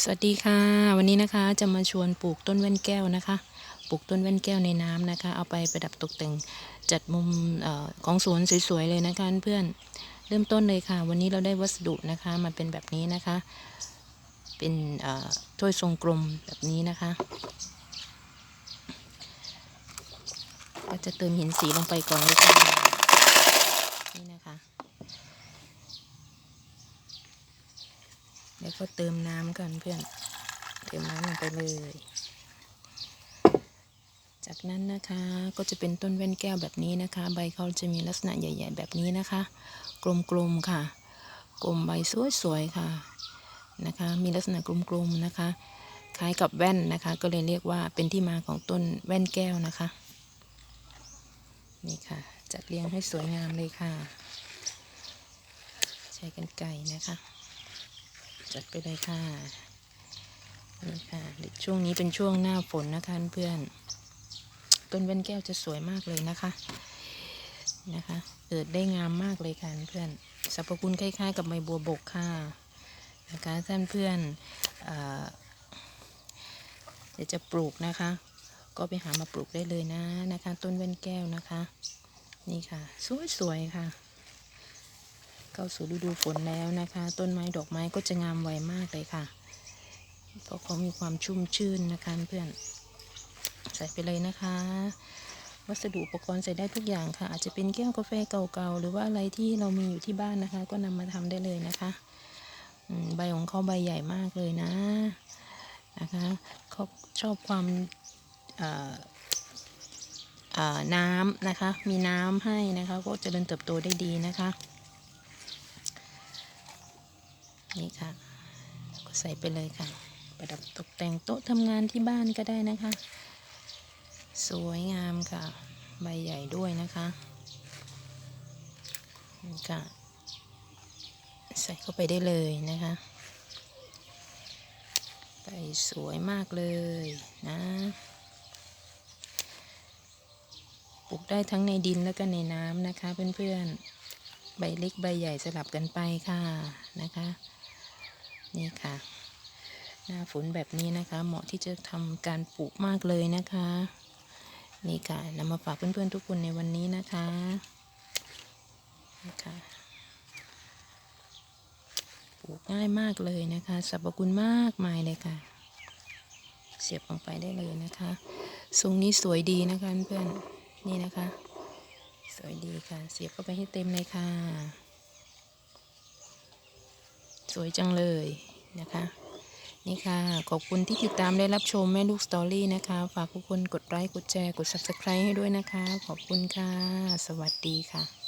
สวัสดีค่ะ วันนี้นะคะจะมาชวนปลูกต้นแว่นแก้วนะคะ ปลูกต้นแว่นแก้วในน้ำนะคะ เอาไปประดับตกแต่งจัดมุมออของสวนสวยๆเลยนะคะเพื่อนเริ่มต้นเลยค่ะ วันนี้เราได้วัสดุนะคะมาเป็นแบบนี้นะคะ เป็นถ้วยทรงกลมแบบนี้นะคะ ก็จะเติมหินสีลงไปก่อนเลยค่ะนี่นะคะ แล้วก็เติมน้ำกันเพื่อน เติมน้ำลงไปเลย จากนั้นนะคะก็จะเป็นต้นแว่นแก้วแบบนี้นะคะ ใบเขาจะมีลักษณะใหญ่ ๆ แบบนี้นะคะ กลมๆค่ะ กลมใบสวยๆค่ะนะคะ มีลักษณะกลมๆนะคะ คล้ายกับแว่นนะคะ ก็เลยเรียกว่าเป็นที่มาของต้นแว่นแก้วนะคะ นี่ค่ะ จัดเรียงให้สวยงามเลยค่ะ ใช้กันไก่นะคะ จัดไปเลยค่ะนี่ค่ะช่วงนี้เป็นช่วงหน้าฝนนะคะเพื่อนต้นแว่นแก้วจะสวยมากเลยนะคะนะคะเกิดได้งามมากเลยค่ะเพื่อนสรรพคุณคล้ายๆ กับใบบัวบกค่ะนะคะท่านเพื่อนเดี๋ยวจะปลูกนะคะ ก็ไปหามาปลูกได้เลยนะนะคะ ต้นแว่นแก้วนะคะ นี่ค่ะ สวยๆค่ะ เข้าสู่ฤดูฝนแล้วนะคะ ต้นไม้ดอกไม้ก็จะงามไวมากเลยค่ะเพราะเขามีความชุ่มชื่นนะคะเพื่อนใส่ไปเลยนะคะ วัสดุอุปกรณ์ใส่ได้ทุกอย่างค่ะ อาจจะเป็นแก้วกาแฟเก่าๆหรือว่าอะไรที่เรามีอยู่ที่บ้านนะคะ ก็นำมาทำได้เลยนะคะใบของเขาใบใหญ่มากเลยนะนะคะเขาชอบความน้ำนะคะ มีน้ำให้นะคะ ก็จเจริญเติบโตได้ดีนะคะ นี่ค่ะ ก็ใส่ไปเลยค่ะ ประดับตกแต่งโต๊ะทำงานที่บ้านก็ได้นะคะ สวยงามค่ะ ใบใหญ่ด้วยนะคะนี่ค่ะ ใส่เข้าไปได้เลยนะคะใบสวยมากเลยนะปลูกได้ทั้งในดินแล้วก็ในน้ำนะคะเพื่อนๆ ใบเล็กใบใหญ่สลับกันไปค่ะนะคะ นี่ค่ะ หน้าฝนแบบนี้นะคะ เหมาะที่จะทำการปลูกมากเลยนะคะ นี่ค่ะนำมาฝากเพื่อนๆทุกคนในวันนี้นะคะนี่ค่ะปลูกง่ายมากเลยนะคะสรรพคุณมากมายเลยค่ะ เสียบลงไปได้เลยนะคะทรงนี้สวยดีนะคะเพื่อนๆนี่นะคะ สวยดีค่ะ เสียบเข้าไปให้เต็มเลยค่ะ สวยจังเลยนะคะ นี่ค่ะ ขอบคุณที่ติดตามได้รับชมแม่ลูกสตอรี่นะคะ ฝากทุกคนกดไลค์กดแชร์กด subscribe ให้ด้วยนะคะ ขอบคุณค่ะ สวัสดีค่ะ